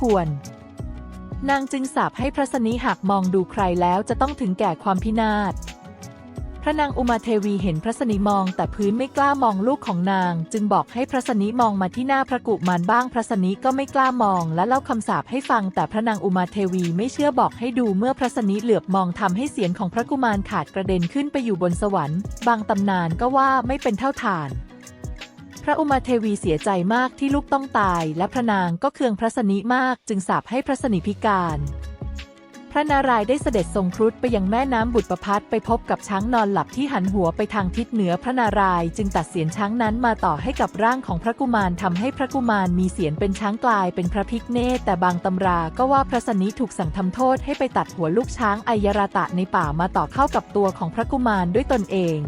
ควร นางจึงสาปให้พระสนิหากมองดูใครแล้วจะต้องถึงแก่ความพินาศ พระนางอุมาเทวีเห็นพระสนิมองแต่พื้นไม่กล้ามองลูกของนาง จึงบอกให้พระสนิมองมาที่หน้าพระกุมารบ้างพระสนิก็ไม่กล้ามองและเล่าคำสาปให้ฟัง แต่พระนางอุมาเทวีไม่เชื่อบอกให้ดูเมื่อพระสนิเหลือบมองทำให้เสียงของพระกุมารขาดกระเด็นขึ้นไปอยู่บนสวรรค์ บางตำนานก็ว่าไม่เป็นเท่าฐาน ระอุมาเทวีเสียใจมากที่ลูกต้องตาย และพระนางก็เคืองพระสนิมากจึงสาปให้พระสนิพิการ พระนารายณ์ได้เสด็จทรงครุฑไปยังแม่น้ำบุตรประพัดไปพบกับช้างนอนหลับที่หันหัวไปทางทิศเหนือพระนารายณ์จึงตัดเสียนช้างนั้นมาต่อให้กับร่างของพระกุมารทำให้พระกุมารมีเสียนเป็นช้างกลายเป็นพระพิกเนตแต่บางตำราก็ว่าพระสนิถูกสั่งทำโทษให้ไปตัดหัวลูกช้างไอยราตะในป่ามาต่อเข้ากับตัวของพระกุมารด้วยตนเอง